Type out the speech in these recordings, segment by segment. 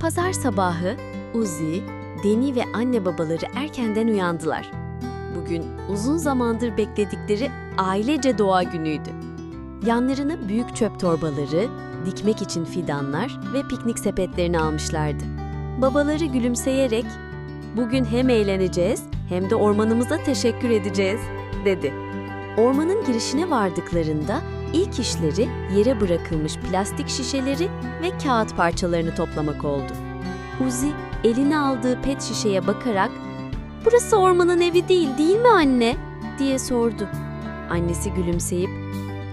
Pazar sabahı Uzi, Deni ve anne babaları erkenden uyandılar. Bugün uzun zamandır bekledikleri ailece doğa günüydü. Yanlarına büyük çöp torbaları, dikmek için fidanlar ve piknik sepetlerini almışlardı. Babaları gülümseyerek, "Bugün hem eğleneceğiz hem de ormanımıza teşekkür edeceğiz." dedi. Ormanın girişine vardıklarında ilk işleri yere bırakılmış plastik şişeleri ve kağıt parçalarını toplamak oldu. Uzi eline aldığı pet şişeye bakarak "Burası ormanın evi değil, değil mi anne?" diye sordu. Annesi gülümseyip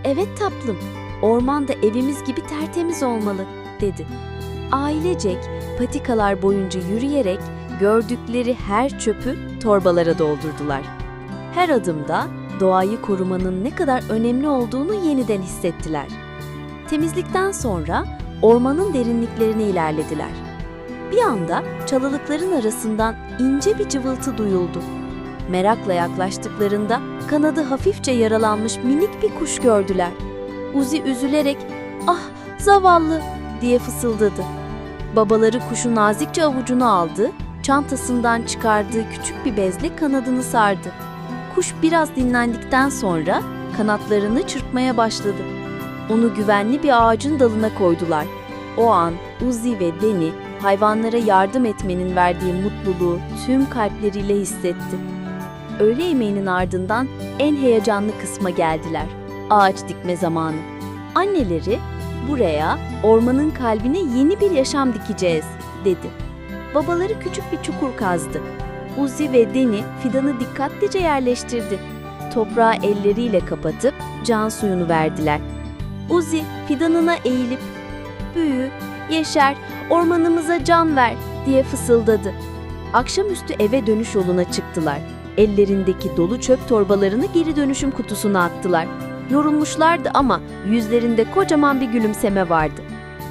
"Evet tatlım, orman da evimiz gibi tertemiz olmalı." dedi. Ailecek patikalar boyunca yürüyerek gördükleri her çöpü torbalara doldurdular. Her adımda doğayı korumanın ne kadar önemli olduğunu yeniden hissettiler. Temizlikten sonra ormanın derinliklerine ilerlediler. Bir anda çalılıkların arasından ince bir cıvıltı duyuldu. Merakla yaklaştıklarında kanadı hafifçe yaralanmış minik bir kuş gördüler. Uzi üzülerek "Ah, zavallı!" diye fısıldadı. Babaları kuşu nazikçe avucuna aldı, çantasından çıkardığı küçük bir bezle kanadını sardı. Kuş biraz dinlendikten sonra kanatlarını çırpmaya başladı. Onu güvenli bir ağacın dalına koydular. O an Uzi ve Deni hayvanlara yardım etmenin verdiği mutluluğu tüm kalpleriyle hissetti. Öğle yemeğinin ardından en heyecanlı kısma geldiler. Ağaç dikme zamanı. Anneleri buraya ormanın kalbine yeni bir yaşam dikeceğiz dedi. Babaları küçük bir çukur kazdı. Uzi ve Deni fidanı dikkatlice yerleştirdi. Toprağı elleriyle kapatıp can suyunu verdiler. Uzi fidanına eğilip büyü, yeşer, ormanımıza can ver diye fısıldadı. Akşamüstü eve dönüş yoluna çıktılar. Ellerindeki dolu çöp torbalarını geri dönüşüm kutusuna attılar. Yorulmuşlardı ama yüzlerinde kocaman bir gülümseme vardı.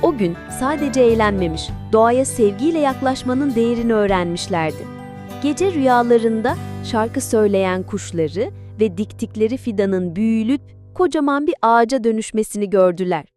O gün sadece eğlenmemiş, doğaya sevgiyle yaklaşmanın değerini öğrenmişlerdi. Gece rüyalarında şarkı söyleyen kuşları ve diktikleri fidanın büyülüp kocaman bir ağaca dönüşmesini gördüler.